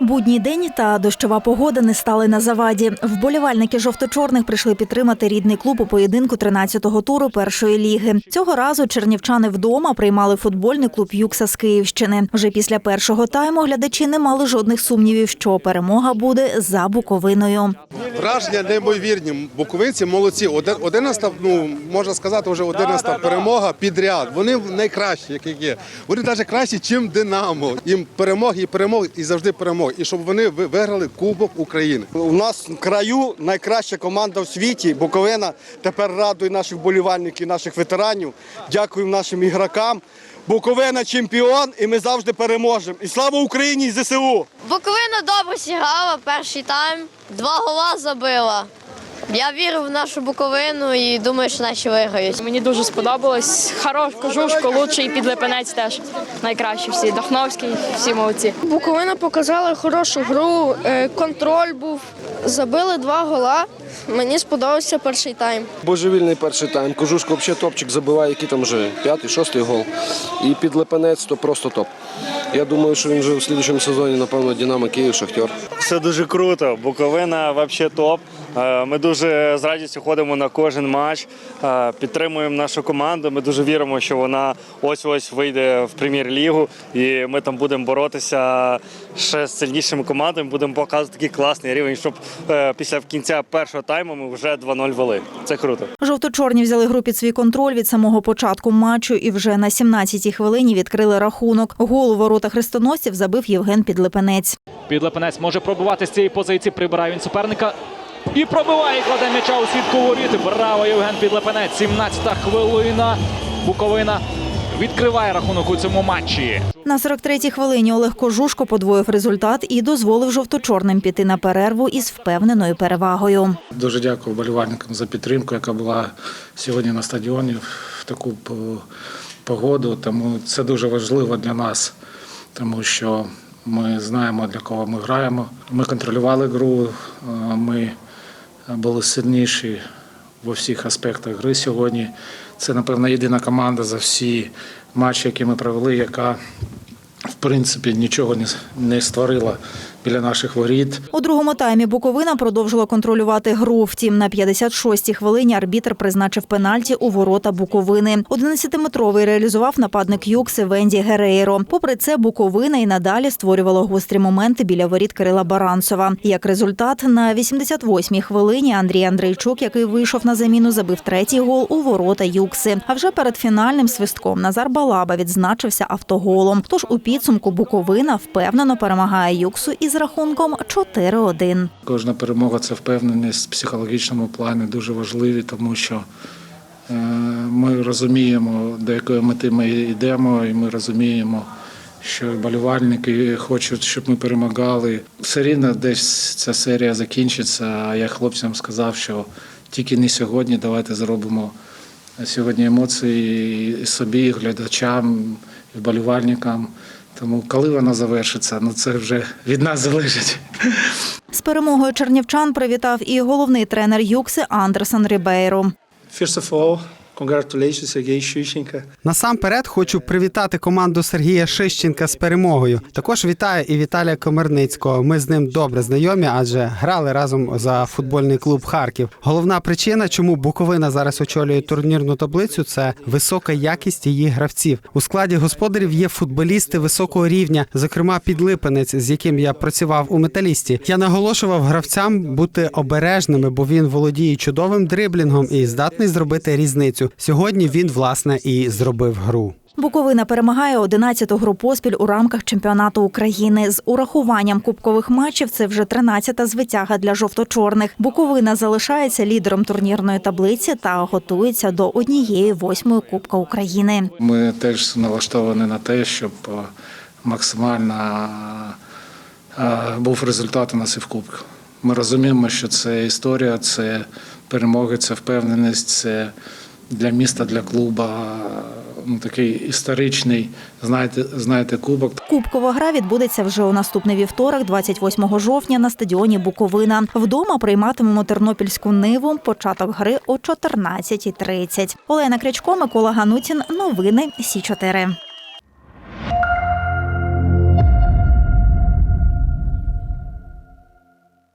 Будній день та дощова погода не стали на заваді. Вболівальники жовто-чорних прийшли підтримати рідний клуб у поєдинку 13-го туру першої ліги. Цього разу чернівчани вдома приймали футбольний клуб Юкса з Київщини. Вже після першого тайму глядачі не мали жодних сумнівів, що перемога буде за Буковиною. Враження неймовірні. Буковинці молодці. Один- Одинадцята, ну можна сказати, вже одинадцята перемога підряд. Вони найкращі, які є. Вони навіть кращі, ніж Динамо. Їм перемоги і перемоги, і завжди перемоги. І щоб вони виграли Кубок України. У нас в краю найкраща команда в світі. Буковина тепер радує наших болівальників, наших ветеранів. Дякуємо нашим ігрокам. Буковина чемпіон, і ми завжди переможемо. І слава Україні і ЗСУ! Буковина добре зіграла перший тайм, два гола забила. Я вірю в нашу Буковину і думаю, що наші виграють. Мені дуже сподобалось. Хорош, кожушко, лучший підлепенець теж найкращі всі. Дахновський, всі молодці. Буковина показала хорошу гру, е, контроль був. Забили два гола. Мені сподобався перший тайм. Божевільний перший тайм. Кожушко взагалі топчик забиває, який там вже п'ятий, шостий гол. І підлепенець то просто топ. Я думаю, що він вже в слідчому сезоні, напевно, Динамо Київ, Шахтер. Все дуже круто. Буковина взагалі топ. Е, Ми дуже з радістю ходимо на кожен матч, е, підтримуємо нашу команду. Ми дуже віримо, що вона ось-ось вийде в прем'єр-лігу, і ми там будемо боротися ще з сильнішими командами. Будемо показувати такий класний рівень, щоб е, після кінця першого тайму ми вже 2-0 вели. Це круто. Жовто-чорні взяли гру під свій контроль від самого початку матчу і вже на 17-й хвилині відкрили рахунок. Гол у ворота хрестоносців забив Євген Підлепенець. Підлепенець може пробувати з цієї позиції. Прибирає він суперника. І пробиває, кладе м'яча у сітку воріт. Браво, Євген Підлепенець. 17-та хвилина. Буковина відкриває рахунок у цьому матчі. На 43-й хвилині Олег Кожушко подвоїв результат і дозволив жовто-чорним піти на перерву із впевненою перевагою. Дуже дякую вболівальникам за підтримку, яка була сьогодні на стадіоні в таку погоду. Тому це дуже важливо для нас, тому що ми знаємо, для кого ми граємо. Ми контролювали гру, е, ми були сильніші в усіх аспектах гри сьогодні. Це, напевно, єдина команда за всі матчі, які ми провели, яка в принципі нічого не створила біля наших воріт. У другому таймі Буковина продовжила контролювати гру. Втім, на 56-й хвилині арбітр призначив пенальті у ворота Буковини. 11-метровий реалізував нападник Юкси Венді Герейро. Попри це, Буковина і надалі створювала гострі моменти біля воріт Кирила Баранцова. Як результат, на 88-й хвилині Андрій Андрейчук, який вийшов на заміну, забив третій гол у ворота Юкси. А вже перед фінальним свистком Назар Балаба відзначився автоголом. Тож у підсумку Буковина впевнено перемагає Юксу із рахунком 4-1. Кожна перемога це впевненість в психологічному плані дуже важливі, тому що е, ми розуміємо, до якої мети ми йдемо, і ми розуміємо, що болівальники хочуть, щоб ми перемагали. Все рівно десь ця серія закінчиться. А я хлопцям сказав, що тільки не сьогодні, давайте зробимо сьогодні емоції і собі, і глядачам, і вболівальникам. Тому коли вона завершиться, ну це вже від нас залежить. З перемогою чернівчан привітав і головний тренер Юкси Андерсон Рібейро. Congratulations again, Shushenko. Насамперед хочу привітати команду Сергія Шищенка з перемогою. Також вітаю і Віталія Комерницького. Ми з ним добре знайомі, адже грали разом за футбольний клуб Харків. Головна причина, чому Буковина зараз очолює турнірну таблицю, це висока якість її гравців. У складі господарів є футболісти високого рівня, зокрема підлипенець, з яким я працював у металісті. Я наголошував гравцям бути обережними, бо він володіє чудовим дриблінгом і здатний зробити різницю. Сьогодні він власне і зробив гру. Буковина перемагає 11-ту гру поспіль у рамках чемпіонату України. З урахуванням кубкових матчів це вже 13-та звитяга для жовто-чорних. Буковина залишається лідером турнірної таблиці та готується до однієї восьмої Кубка України. Ми теж налаштовані на те, щоб е, максимально е, був результат у нас і в Кубку. Ми розуміємо, що це історія, це перемоги, це впевненість, це для міста, для клуба ну, такий історичний, знаєте, знаєте, кубок. Кубкова гра відбудеться вже у наступний вівторок, 28 жовтня, на стадіоні Буковина. Вдома прийматимемо тернопільську ниву. Початок гри о 14.30. Олена Крячко, Микола Ганутін. Новини Сі 4